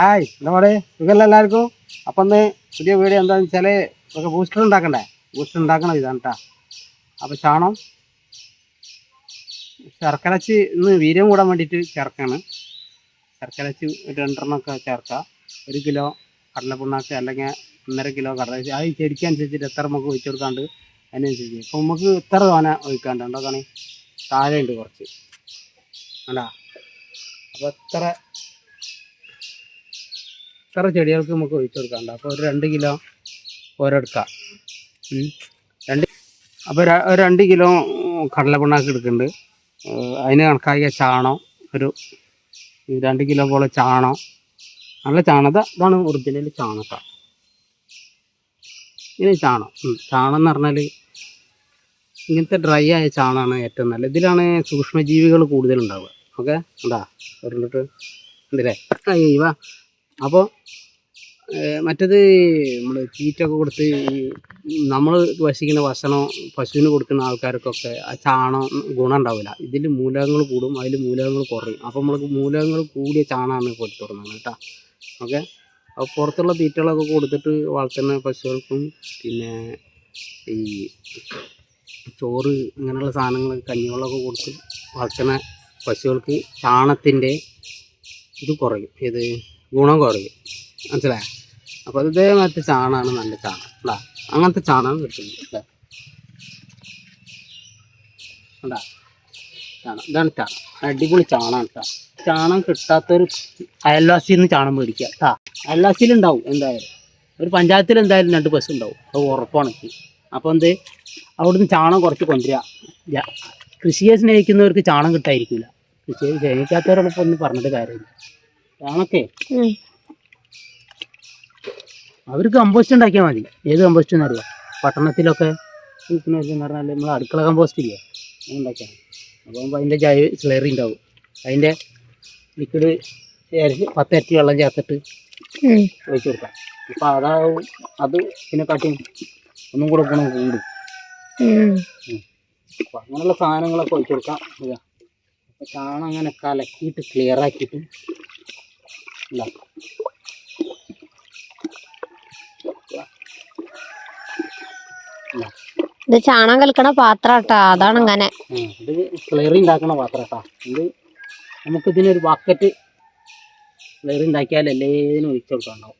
Hi പാട് സുഖമല്ല എല്ലാവർക്കും? അപ്പം ഇന്ന് പുതിയ വീഡിയോ എന്താണെന്ന് വെച്ചാൽ നമുക്ക് ബൂസ്റ്റർ ഉണ്ടാക്കണ്ടേ? ബൂസ്റ്റർ ഉണ്ടാക്കണം ഇതാണ് കേട്ടോ അപ്പോൾ ചാണം ശർക്കരച്ച് ഇന്ന് വീര്യം കൂടാൻ വേണ്ടിയിട്ട് ചേർക്കാണ്. ശർക്കരച്ച് രണ്ടെണ്ണമൊക്കെ ചേർക്കുക ഒരു കിലോ കടലപ്പിണ്ണാക്ക് അല്ലെങ്കിൽ ഒന്നര കിലോ കടല അത് ചെടിക്കനുസരിച്ചിട്ട് എത്ര നമുക്ക് ഒഴിച്ചു കൊടുക്കാണ്ട് അതിനനുസരിച്ച്. അപ്പം നമുക്ക് ഇത്ര തോന ഒഴിക്കാണ്ട് ഉണ്ടാക്കാണ് താഴെ ഉണ്ട് കുറച്ച്. അല്ല. അപ്പോൾ എത്ര ഇത്ര ചെടികൾക്ക് നമുക്ക് ഒഴിച്ചു കൊടുക്കാണ്ട് അപ്പോൾ ഒരു രണ്ട് കിലോ ഓരോടുക്കാം. രണ്ട് അപ്പോൾ രണ്ട് കിലോ കടലപ്പിണ്ണാക്ക് എടുക്കുന്നുണ്ട്. അതിന് കണക്കാക്കിയ ചാണം ഒരു രണ്ട് കിലോ പോലെ ചാണം നല്ല ചാണത ഇത് ഇതാണ് ഒറിജിനൽ ചാണക. ഇങ്ങനെ ചാണം. ചാണം എന്ന് പറഞ്ഞാൽ ഇങ്ങനത്തെ ഡ്രൈ ആയ ചാണമാണ് ഏറ്റവും നല്ലത്. ഇതിലാണ് സൂക്ഷ്മജീവികൾ കൂടുതലുണ്ടാവുക. ഓക്കെ? എന്താ ഒരു ഉണ്ടല്ലേ അയ്യവ അപ്പോൾ മറ്റത് നമ്മൾ തീറ്റൊക്കെ കൊടുത്ത് നമ്മൾ വശിക്കുന്ന ഭക്ഷണം പശുവിന് കൊടുക്കുന്ന ആൾക്കാർക്കൊക്കെ ആ ചാണം ഗുണം ഉണ്ടാവില്ല. ഇതിൽ മൂലകങ്ങൾ കൂടും അതിൽ മൂലകങ്ങൾ കുറയും. അപ്പോൾ നമ്മൾക്ക് മൂലകങ്ങൾ കൂടിയ ചാണാണ് കൊടുത്തു തുടങ്ങുന്നത് കേട്ടോ. ഓക്കെ? അപ്പോൾ പുറത്തുള്ള തീറ്റകളൊക്കെ കൊടുത്തിട്ട് വളർത്തുന്ന പശുക്കൾക്കും പിന്നെ ഈ ചോറ് ഇങ്ങനെയുള്ള സാധനങ്ങൾ കഞ്ഞിവെള്ളമൊക്കെ കൊടുത്ത് വളർത്തുന്ന പശുക്കൾക്ക് ചാണത്തിന്റെ ഇത് കുറയും. ഇത് ഗുണം കുറയും. മനസ്സിലായോ? അപ്പോൾ അത് ചാണാണ് നല്ല ചാണം അല്ല അങ്ങനത്തെ ചാണകം കിട്ടുന്നത് ചാണം ഇതാണ് ചാണം അടിപൊളി ചാണാണ് കേട്ടോ ചാണം കിട്ടാത്തൊരു അയൽവാസിയിൽ നിന്ന് ചാണം മേടിക്കുക കേട്ടാ അയൽവാസിയിൽ ഉണ്ടാവും എന്തായാലും. ഒരു പഞ്ചായത്തിൽ എന്തായാലും രണ്ട് ബസ് ഉണ്ടാവും. അത് ഉറപ്പാണ് അപ്പോൾ എന്ത്? അവിടുന്ന് ചാണം കുറച്ച് കൊണ്ടുവരിക. കൃഷിയെ സ്നേഹിക്കുന്നവർക്ക് ചാണം കിട്ടായിരിക്കില്ല കൃഷിയെ സ്നേഹിക്കാത്തവരോടൊപ്പം ഒന്നും പറഞ്ഞിട്ട് കാര്യമില്ല. ചാണൊക്കെ. അവർക്ക് കമ്പോസ്റ്റ് ഉണ്ടാക്കിയാൽ മതി. ഏത് കമ്പോസ്റ്റ് എന്നറിയാം പട്ടണത്തിലൊക്കെ എന്ന് പറഞ്ഞാൽ നമ്മൾ അടുക്കള കമ്പോസ്റ്റ് ഇല്ലേ? അത് അപ്പോൾ അതിന്റെ അപ്പം അതിന്റെ ജൈവ സ്ലറി ഉണ്ടാവും. അതിന്റെ ലിക്വിഡ് പത്തരട്ടി വെള്ളം ചേർത്തിട്ട് ഒഴിച്ചു കൊടുക്കാം. അപ്പം അതാവും. അത് പിന്നെ കാട്ടി ഒന്നും കൂടെ ഗുണം കൂടും. അപ്പം അങ്ങനെയുള്ള സാധനങ്ങളൊക്കെ ഒഴിച്ചു കൊടുക്കാം. ചാണം അങ്ങനെ കലക്കിയിട്ട് ക്ലിയർ ആക്കിയിട്ട് ഉണ്ടാക്കാം ഇത് ചാണകം കലക്കണ പാത്രാട്ടാ അതാണ് അങ്ങനെ. ഇത് സ്ലറി ഉണ്ടാക്കണ പാത്രാട്ടാ ഇത് നമുക്ക് ഇതിനൊരു ബക്കറ്റ് സ്ലറി ഉണ്ടാക്കിയാൽ എല്ലാത്തിനും ഒഴിച്ചു കൊടുക്കാണ്ടാവും.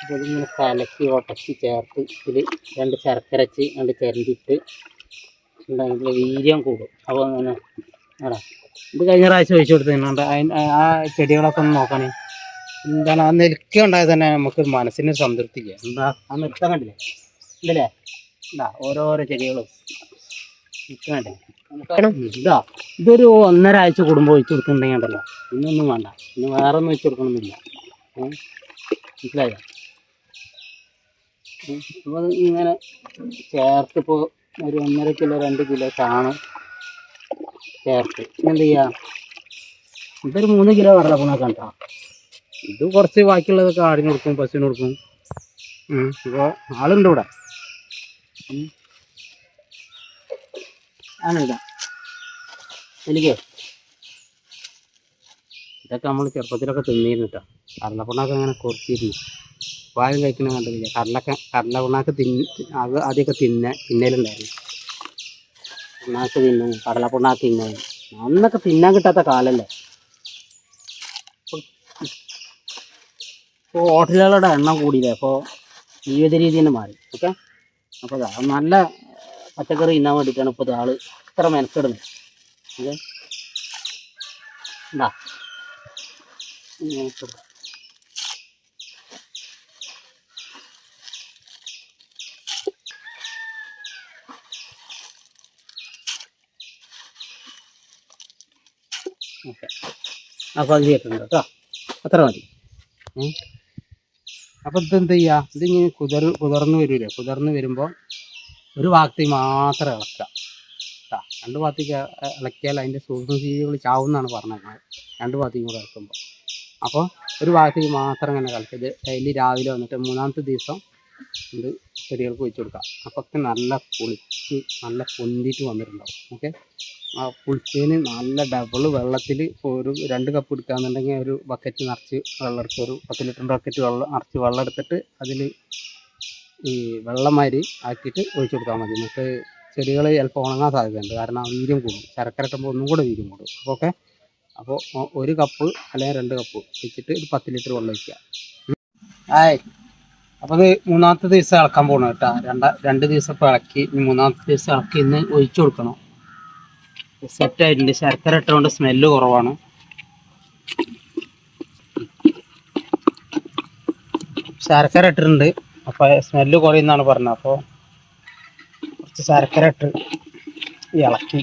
അപ്പോൾ ഇതിങ്ങനെ കലക്കി ഒട്ടച്ച് ചേർത്ത് ഇതിൽ രണ്ട് ശർക്കരച്ച് രണ്ട് ചിരണ്ടിട്ട് വീര്യം കൂടും അപ്പോൾ അങ്ങനെ ആടാ ഇത് കഴിഞ്ഞ പ്രാവശ്യം ഒഴിച്ചു കൊടുത്തിട്ടുണ്ട്. ആ ചെടികളൊക്കെ ഒന്ന് നോക്കണേ. എന്താണ് ആ നെൽക്ക ഉണ്ടായത് തന്നെ നമുക്ക് മനസ്സിന് സംതൃപ്തി എന്താ ആ നെൽക്ക കണ്ടില്ലേ? ഉണ്ടല്ലേ ഇതാ ഓരോരോ ചെടികളും. ഇതാ. ഇതൊരു ഒന്നര ആഴ്ച കുടുംബം ഒഴിച്ചു കൊടുക്കുന്നുണ്ടെങ്കിൽ ഉണ്ടല്ലോ. ഇന്നൊന്നും വേണ്ട. ഇന്ന് വേറെ ഒന്നും ഒഴിച്ചു കൊടുക്കണമെന്നില്ല? മനസ്സിലായോ. അപ്പോൾ ഇങ്ങനെ ചേർത്തിപ്പോൾ ഒരു ഒന്നര കിലോ രണ്ട് കിലോ ചാണം ചേർത്ത് എന്ത് ചെയ്യുക ഇതൊരു മൂന്ന് കിലോ കടലപ്പുണൊക്കെ കേട്ടോ ഇത് കുറച്ച് ബാക്കിയുള്ളതൊക്കെ ആടിന് കൊടുക്കും പശുവിന് കൊടുക്കും. ഇപ്പോൾ ആളുണ്ട് ഇവിടെ. ഉം. ആണ് ഇതാ എനിക്ക് ഇതൊക്കെ നമ്മൾ ചെറുപ്പത്തിലൊക്കെ തിന്നിരുന്നു കേട്ടോ കടലപ്പിണ്ണാക്ക് അങ്ങനെ കുറച്ചിരുന്നു വായും കഴിക്കുന്ന കണ്ടില്ല? കടലൊക്കെ കടലപ്പിണ്ണാക്ക് തിന്ന് ആദ്യമൊക്കെ തിന്ന തിന്നലുണ്ടായിരുന്നു. പിണ്ണാക്ക് തിന്നും കടലപ്പിണ്ണാക്ക് തിന്നും. അന്നൊക്കെ തിന്നാൻ കിട്ടാത്ത കാലല്ലേ? ഇപ്പോൾ ഹോട്ടലുകളുടെ എണ്ണം കൂടിയില്ലേ? അപ്പോൾ ജീവിത രീതി തന്നെ മാറി. ഓക്കെ? അപ്പോൾ നല്ല പച്ചക്കറി തിന്നാൻ വേണ്ടിയിട്ടാണ് ഇപ്പോൾ ആൾ ഇത്ര മെനക്കെടുന്നത്. ഓക്കെ? ഉണ്ടാ ഓക്കെ. അപ്പോൾ അത് ചെയ്തിട്ടുണ്ട് കേട്ടോ. അത്ര മതി. അപ്പോൾ ഇതെന്ത് ചെയ്യുക ഇതിങ്ങനെ കുതിർ കുതിർന്ന് വരില്ലേ കുതിർന്ന് വരുമ്പോൾ ഒരു ഭാഗത്തേക്ക് മാത്രം ഇളക്കുക. കേട്ടോ രണ്ട് ഭാഗത്തേക്ക് ഇളക്കിയാൽ അതിന്റെ സൂക്ഷ്മജീവികൾ ചാവുമെന്നാണ് പറഞ്ഞത് രണ്ട് ഭാഗത്തേക്കും കൂടെ ഇളക്കുമ്പോൾ അപ്പോൾ ഒരു ഭാഗത്തേക്ക് മാത്രം ഇങ്ങനെ ഇത് ഡെയിലി രാവിലെ വന്നിട്ട് മൂന്നാമത്തെ ദിവസം ഇത് ചെടികൾക്ക് ഒഴിച്ചു കൊടുക്കാം. അപ്പൊക്കെ നല്ല പൊളിച്ച് നല്ല പൊന്തിയിട്ട് വന്നിട്ടുണ്ടാവും. ഓക്കെ ആ പുളിച്ചതിന് നല്ല ഡബിൾ വെള്ളത്തിൽ ഒരു രണ്ട് കപ്പ് എടുക്കുകയാണെന്നുണ്ടെങ്കിൽ ഒരു ബക്കറ്റ് നിറച്ച് വെള്ളം എടുക്കുക ഒരു പത്ത് ലിറ്ററിന്റെ ബക്കറ്റ് വെള്ളം നിറച്ച് വെള്ളം എടുത്തിട്ട് അതിൽ ഈ വെള്ളമാതിരി ആക്കിയിട്ട് ഒഴിച്ചു കൊടുത്താൽ മതി. നമുക്ക് ചെടികൾ ചിലപ്പോൾ ഉണങ്ങാൻ സാധ്യതയുണ്ട്. കാരണം വീര്യം കൂടും. ശർക്കര ഇട്ടുമ്പോൾ ഒന്നും കൂടെ വീര്യം കൂടും. അപ്പോൾ ഓക്കെ അപ്പോൾ ഒരു കപ്പ് അല്ലെങ്കിൽ രണ്ട് കപ്പ് വെച്ചിട്ട് ഒരു പത്ത് ലിറ്റർ വെള്ളം ഒഴിക്കുക. ആയ് അപ്പോൾ അത് മൂന്നാമത്തെ ദിവസം ഇളക്കാൻ പോകണം കേട്ടോ. രണ്ട രണ്ട് ദിവസം ഇപ്പോൾ ഇളക്കി മൂന്നാമത്തെ ദിവസം ഇളക്കി ഇന്ന് ഒഴിച്ചു കൊടുക്കണം. സെറ്റ് ആയിട്ടുണ്ട്. ശർക്കര ഇട്ടുകൊണ്ട് സ്മെല്ല് കുറവാണ്. ശർക്കര ഇട്ടിട്ടുണ്ട്. അപ്പോൾ സ്മെല്ല് കുറയുന്നാണ് പറഞ്ഞത്. അപ്പോൾ കുറച്ച് ശർക്കര ഇട്ട് ഇളക്കി.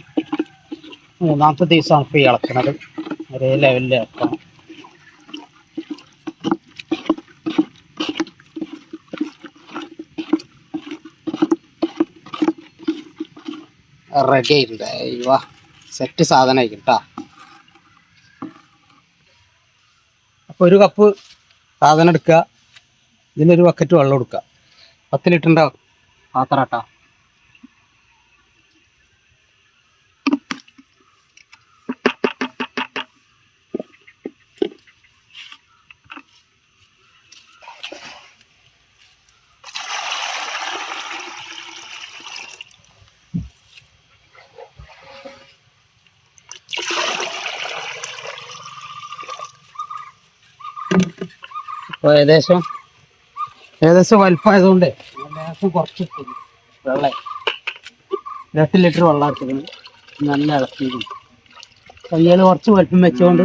മൂന്നാമത്തെ ദിവസമാണ് ഇപ്പോൾ ഈ ഇളക്കണത്. ഒരേ ലെവലിൽ ഇളക്കണം. റെഡി ആയിട്ടുണ്ട്. അയ്യോ സെറ്റ് സാധനമായിരിക്കും കേട്ടോ അപ്പോൾ ഒരു കപ്പ് സാധനം എടുക്കുക. ഇതിനൊരു ബക്കറ്റ് വെള്ളം എടുക്കുക പത്ത് ലിറ്ററിന്റെ പാത്രം കേട്ടോ അപ്പോൾ ഏകദേശം ഏകദേശം വലുപ്പമായതുകൊണ്ട് ലേശം കുറച്ച്. വെള്ളം രണ്ട് ലിറ്റർ വെള്ളം എടുത്തിട്ടുണ്ട് നല്ല ഇളക്കിയിരുന്നു കയ്യിൽ കുറച്ച് വലുപ്പം വെച്ചുകൊണ്ട്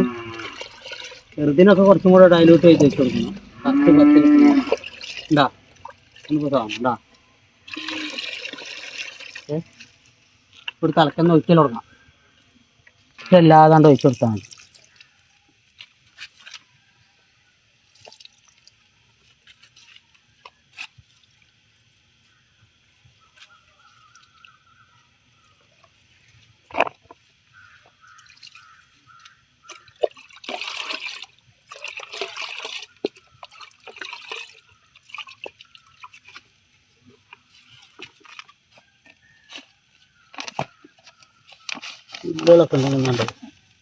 ചെറുതിനൊക്കെ കുറച്ചും കൂടെ ഡൈലൂട്ട് ചെയ്ത് വെച്ച് കൊടുക്കണം. പത്ത് പത്ത് ഉണ്ടാ നമുക്ക് ഉണ്ടാ ഒരു തലക്കെന്ന് ഒഴിക്കൽ തുടങ്ങാം ഇല്ലാതാണ്ട് ഒഴിച്ചു കൊടുത്താൽ മതി. ഇതുകളൊക്കെ ഉണ്ടെന്നുണ്ട്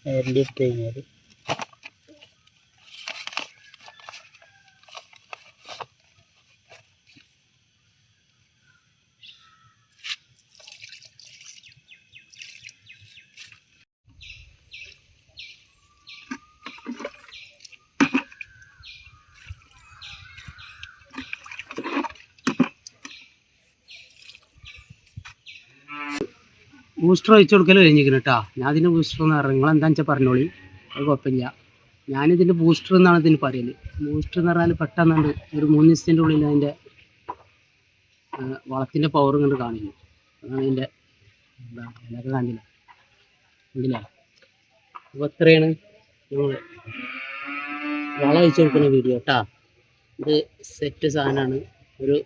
നേരിട്ട് ഇട്ട് കഴിഞ്ഞാൽ ബൂസ്റ്റർ ഒഴിച്ചു കൊടുക്കൽ കഴിഞ്ഞിരിക്കുന്നു കേട്ടോ ഞാൻ അതിന്റെ ബൂസ്റ്റർ എന്ന് പറഞ്ഞു നിങ്ങൾ എന്താണെന്ന് വെച്ചാൽ പറഞ്ഞോളി. അത് കുഴപ്പമില്ല. ഞാനിതിന്റെ ബൂസ്റ്റർ എന്നാണ് ഇതിന് പറയൽ ബൂസ്റ്റർ എന്ന് പറഞ്ഞാൽ പെട്ടെന്നുണ്ട് ഒരു മൂന്ന് ദിവസത്തിന്റെ ഉള്ളിൽ അതിന്റെ വളത്തിന്റെ പവർ കണ്ട് കാണില്ല അതാണ് അതിന്റെ എന്താ കാണില്ല കണ്ടില്ല? അപ്പോൾ എത്രയാണ് നമ്മൾ വളം അയച്ചു കൊടുക്കുന്ന വീഡിയോ കേട്ടോ ഇത് സെറ്റ് സാധനമാണ്. ഒരു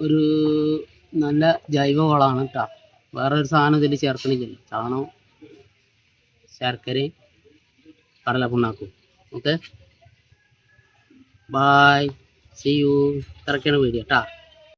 ഒരു നല്ല ജൈവ വളമാണ് കേട്ടോ വേറെ ഒരു സാധനം ഇതിൽ ചേർക്കണില്ല ചാണകം ശർക്കരയും കടല പുണ്ണാക്കും ഓക്കെ? ബായ് സി യു ഇത്രയ്ക്കാണ് വീഡിയോ കേട്ടോ